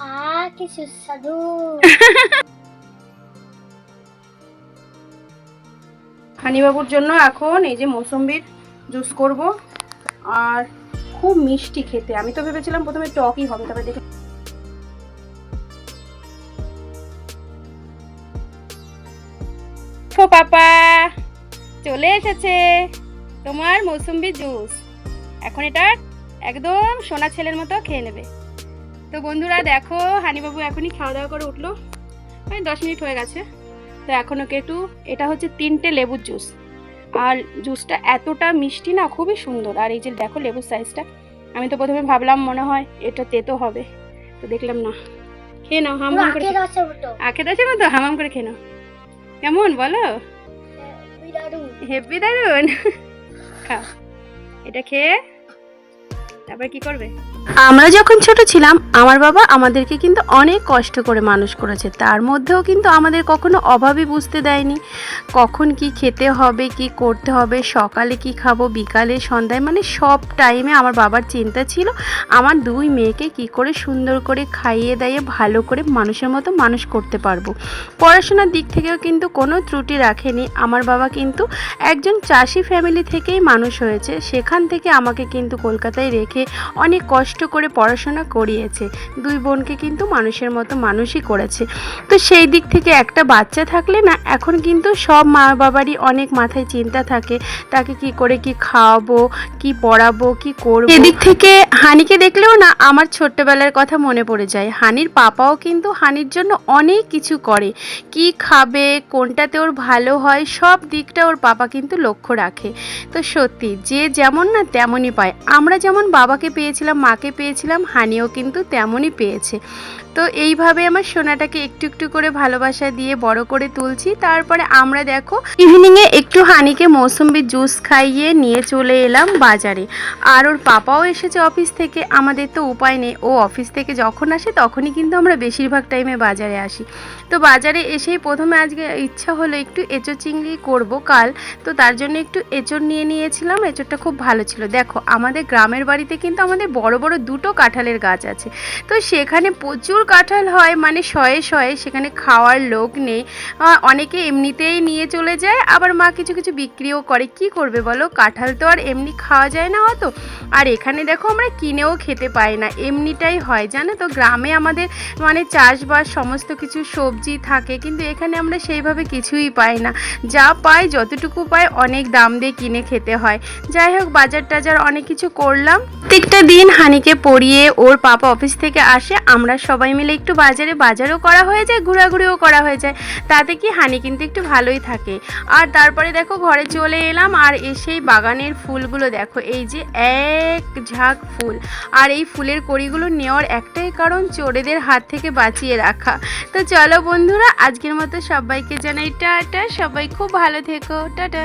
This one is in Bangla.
Ah, que sussado! হানিবাবুর জন্য এখন এই যে মৌসম্বির জুস করব আর খুব মিষ্টি খেতে। আমি তো ভেবেছিলাম প্রথমে টকই হবে তবে দেখে পাপা চলে এসেছে তোমার মৌসুম্বি জুস। এখন এটা একদম সোনা ছেলের মতো খেয়ে নেবে। তো বন্ধুরা দেখো হানিবাবু এখনই খাওয়া দাওয়া করে উঠল। ওই দশ মিনিট হয়ে গেছে। তো এখন ওকে একটু এটা হচ্ছে তিনটে লেবুর জুস। আর জুসটা এতটা মিষ্টি না খুবই সুন্দর। আর এই যে দেখো লেবুর সাইজটা আমি তো প্রথমে ভাবলাম মনে হয় এটা তেতো হবে। তো দেখলাম না। খেয়ে নাও হাম হাম করে আখে দাসের মতো। হামাম করে খেয়ে নাও। কেমন বলো? বিড়ারু হেব্বি দারুণ খাও। এটা খেয়ে কি করবে? আমরা যখন ছোট ছিলাম, আমার বাবা আমাদেরকে কিন্তু অনেক কষ্ট করে মানুষ করেছে। তার মধ্যেও কিন্তু আমাদের কখনো অভাবই বুঝতে দেয়নি। কখন কি খেতে হবে, কি করতে হবে, সকালে কি খাব, বিকালে সন্ধ্যায় মানে সব টাইমে আমার বাবার চিন্তা ছিল, আমার দুই মেয়েকে কি করে সুন্দর করে খাইয়ে দাইয়ে ভালো করে মানুষের মতো মানুষ করতে পারব। পড়াশোনার দিক থেকেও কিন্তু কোনো ত্রুটি রাখেনি। আমার বাবা কিন্তু একজন চাষি ফ্যামিলি থেকেই মানুষ হয়েছে। সেখান থেকে আমাকে কিন্তু কলকাতায় রেখে অনেক কষ্ট করে পড়াশোনা করিয়েছে। দুই বোনকে কিন্তু মানুষের মতো মানুষই করেছে। তো সেই দিক থেকে একটা বাচ্চা থাকলে না, এখন কিন্তু সব মা বাবারই অনেক মাথায় চিন্তা থাকে, তাকে কি করে কি খাওয়াবো, কি পড়াবো, কি করব। এদিক থেকে হানিকে দেখলেও না, আমার ছোট্টবেলার কথা মনে পড়ে যায়। হানির পাপাও কিন্তু হানির জন্য অনেক কিছু করে। কি খাবে, কোনটাতে ওর ভালো হয়, সব দিকটা ওর পাপা কিন্তু লক্ষ্য রাখে। তো সত্যি, যে যেমন না তেমনই পায়। আমরা যেমন বাবাকে পেয়েছিলাম, মাকে পেয়েছিলাম, হানিও কিন্তু তেমনই পেয়েছে। তো এইভাবে আমার সোনাটাকে একটু একটু করে ভালোবাসা দিয়ে বড় করে তুলছি। তারপরে আমরা দেখো ইভিনিংয়ে একটু হানিকে মৌসুম্বি জুস খাইয়ে নিয়ে চলে এলাম বাজারে। আর ওর পাপাও এসেছে অফিস থেকে, আমাদের তো উপায় নেই। ও অফিস থেকে যখন আসে তখনই কিন্তু আমরা বেশিরভাগ টাইমে বাজারে আসি। তো বাজারে এসেই প্রথমে আজকে ইচ্ছা হলো একটু এঁচো চিংড়ি করব কাল। তো তার জন্য একটু এঁচড় নিয়ে নিয়েছিলাম, এঁচড়টা খুব ভালো ছিল। দেখো, আমাদের গ্রামের বাড়িতে কিন্তু আমাদের বড় বড় দুটো কাঁঠালের গাছ আছে। তো সেখানে প্রচুর কাঁঠাল হয় মানে শয়ে শয়ে, সেখানে খাওয়ার লোক নেই। অনেকে এমনিতেই নিয়ে চলে যায়, আবার মা কিছু কিছু বিক্রিও করে। কি করবে বলো? কাঁঠাল তো আর এমনি খাওয়া যায় না অত। আর এখানে দেখো আমরা কিনেও খেতে পাই না, এমনিটাই হয়। জানো তো, গ্রামে আমাদের মানে চাষবাস সমস্ত কিছু সবজি থাকে, কিন্তু এখানে আমরা সেইভাবে কিছুই পাই না। যা পাই, যতটুকু পাই, অনেক দাম দিয়ে কিনে খেতে হয়। যাই হোক বাজার টাজার অনেক কিছু করলাম। প্রত্যেকটা দিন হানিকে পড়িয়ে ওর পাপা অফিস থেকে আসে, আমরা সবাই মিলে একটু বাজারে, বাজারও করা হয়ে যায়, ঘোরাঘুরিও করা হয়ে যায়। তাতে কি হানি কিন্তু একটু ভালোই থাকে। আর তারপরে দেখো ঘরে চলে এলাম, আর এসেই বাগানের ফুলগুলো দেখো, এই যে এক ঝাঁক ফুল। আর এই ফুলের কড়িগুলো নেওয়ার একটাই কারণ চোরেদের হাত থেকে বাঁচিয়ে রাখা। তো চলো বন্ধুরা, আজকের মতো সবাইকে জানাই টাটা, সবাই খুব ভালো থেকো, টাটা।